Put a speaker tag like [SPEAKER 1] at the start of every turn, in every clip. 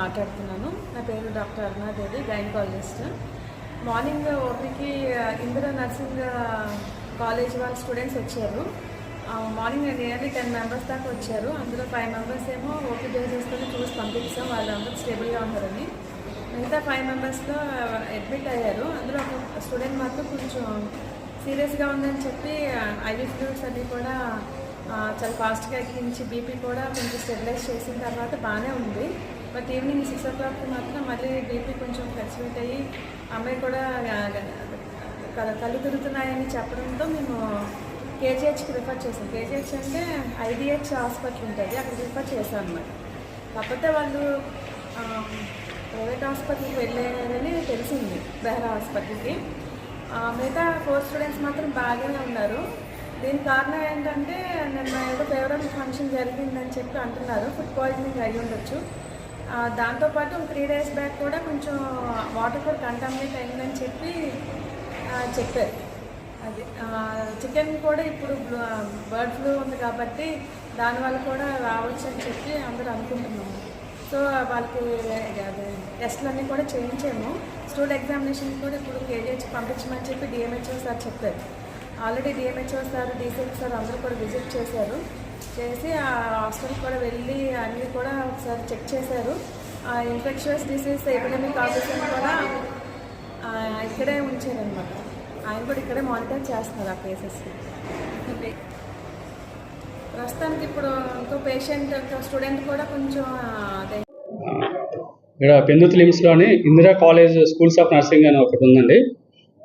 [SPEAKER 1] మాట్లాడుతున్నాను. నా పేరు డాక్టర్ అరుణాదేవి గైనకాలజిస్ట్ మార్నింగ్ ఓపీకి ఇందిరా నర్సింగ్ కాలేజ్ వాళ్ళ స్టూడెంట్స్ వచ్చారు. మార్నింగ్ నియర్లీ టెన్ మెంబర్స్ దాకా వచ్చారు. అందులో ఫైవ్ మెంబర్స్ ఏమో ఓపీ బేసిస్తో చూసి పంపించాం. వాళ్ళందరూ స్టేబుల్గా ఉన్నారని. మిగతా ఫైవ్ మెంబర్స్లో అడ్మిట్ అయ్యారు. అందులో ఒక స్టూడెంట్ మాత్రం కొంచెం సీరియస్గా ఉందని చెప్పి ఐవీ ఫ్లూయిడ్స్ అన్నీ కూడా చాలా ఫాస్ట్గా ఎక్కించి బీపీ కూడా కొంచెం స్టెబిలైజ్ చేసిన తర్వాత బాగానే ఉంది. బట్ ఈవినింగ్ సిక్స్ ఓ క్లాక్కి మాత్రం మళ్ళీ బీపీ కొంచెం ఫ్లక్చువేట్ అయ్యి అమ్మాయి కూడా కళ్ళు తిరుగుతున్నాయని చెప్పడంతో మేము కేజీహెచ్కి రిఫర్ చేసాం. కేజీహెచ్ అంటే ఐడిహెచ్ హాస్పిటల్ ఉంటుంది. అక్కడ రిఫర్ చేశాం అనమాట కాకపోతే వాళ్ళు ప్రైవేట్ హాస్పిటల్కి వెళ్ళారని తెలిసింది బెహ్రా హాస్పిటల్కి. మిగతా ఫోర్ స్టూడెంట్స్ మాత్రం బాగానే ఉన్నారు. దీని కారణం ఏంటంటే నిన్న ఏదో ఫేవరబుల్ ఫంక్షన్ జరిగిందని చెప్పి అంటున్నారు. ఫుడ్ పాయిజనింగ్ అయి ఉండొచ్చు. దాంతోపాటు త్రీ డేస్ బ్యాక్ కూడా కొంచెం వాటర్ కూడా కంటామినేట్ అయిందని చెప్పి చెప్పారు. అది చికెన్ కూడా ఇప్పుడు బర్డ్ ఫ్లూ ఉంది కాబట్టి దానివల్ల కూడా రావచ్చు అని చెప్పి అందరూ అనుకుంటున్నాము సో వాళ్ళకి టెస్ట్లు టెస్ట్లన్నీ కూడా చేయించాము. స్టూడెంట్ ఎగ్జామినేషన్ కూడా ఇప్పుడు కేజీహెచ్ పంపించమని చెప్పి డిఎంహెచ్ఓ సార్ చెప్పారు. Already DMHO sir DCH sir అందరూ కూడా విజిట్ చేశారు. చేసి ఆ హాస్టల్కి కూడా వెళ్ళి అన్నీ కూడా ఒకసారి చెక్ చేశారు. ఆ ఇన్ఫెక్షన్స్ డిసీజ్ ఎపిడమిక్ ఆఫీసర్ని కూడా ఆ, ఇక్కడే ఉంచారనమాట ఆయన కూడా ఇక్కడే మానిటర్ చేస్తున్నారు ఆ కేసెస్ని ప్రస్తుతానికి ఇప్పుడు ఇంకో పేషెంట్ ఇంకో స్టూడెంట్ కూడా కొంచెం అదే.
[SPEAKER 2] ఇక్కడ పెందుతు లిమ్స్లోని Indira college schools of nursing అని ఒకటి ఉందండి.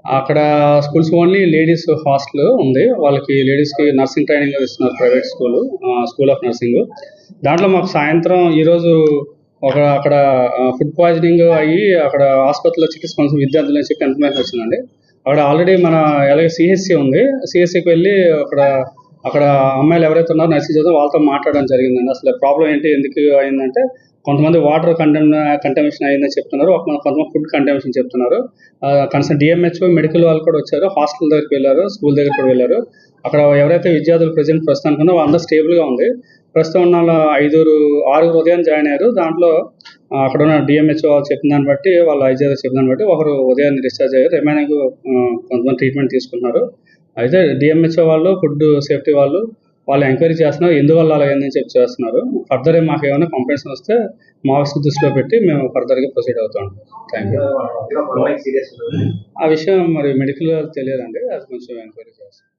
[SPEAKER 2] అక్కడ స్కూల్స్ ఓన్లీ లేడీస్ హాస్టల్ ఉంది. వాళ్ళకి లేడీస్కి నర్సింగ్ ట్రైనింగ్ ఇస్తున్నారు private school school of nursing. దాంట్లో మాకు సాయంత్రం ఈరోజు ఒక అక్కడ ఫుడ్ పాయిజనింగ్ అయ్యి అక్కడ ఆసుపత్రిలో చికిత్స పొందుతున్న విద్యార్థులు అని చెప్పి ఇన్ఫర్మేషన్ వచ్చిందండి. అక్కడ ఆల్రెడీ మన ఎలాగే సిహెచ్సి ఉంది. సిహెచ్సికి వెళ్ళి అక్కడ అక్కడ అమ్మాయిలు ఎవరైతే ఉన్నారో నర్సింగ్ చదువు వాళ్ళతో మాట్లాడడం జరిగిందండి. అసలు ప్రాబ్లం ఏంటి ఎందుకు అయిందంటే కొంతమంది వాటర్ కంటెమ్ కంటమినేషన్ అయిందని చెప్తున్నారు. కొంతమంది ఫుడ్ కంటమినేషన్ చెప్తున్నారు. కన్సర్న్ డిఎంహెచ్ఓ మెడికల్ వాళ్ళు కూడా వచ్చారు. హాస్టల్ దగ్గరికి వెళ్ళారు. స్కూల్ దగ్గరికి కూడా వెళ్ళారు. అక్కడ ఎవరైతే విద్యార్థులు ప్రజెంట్ ప్రస్తుతానికి ఉన్నారో అందరూ స్టేబుల్గా ఉంది. ప్రస్తుతం ఉన్న ఐదుగురు ఆరుగురు ఉదయం జాయిన్ అయ్యారు. దాంట్లో అక్కడ ఉన్న డిఎంహెచ్ఓ వాళ్ళు చెప్పిన దాన్ని బట్టి వాళ్ళు ఐజీఆర్ చెప్పిన దాన్ని బట్టి ఒకరు ఉదయాన్ని డిశ్చార్జ్ అయ్యారు. రిమైనింగ్ కొంతమంది ట్రీట్మెంట్ తీసుకున్నారు అయితే డిఎంహెచ్ఓ వాళ్ళు ఫుడ్ సేఫ్టీ వాళ్ళు వాళ్ళు ఎంక్వైరీ చేస్తున్నారు ఎందువల్ల అలా చెప్పి చేస్తున్నారు ఫర్దర్ మాకు ఏమైనా కంప్లైంట్స్ వస్తే మా ఆఫీస్ దృష్టిలో పెట్టి మేము ఫర్దర్గా ప్రొసీడ్ అవుతాం థ్యాంక్ యూ ఆ విషయం మరి మెడికల్ తెలియదండి అది కొంచెం ఎంక్వైరీ చేస్తాం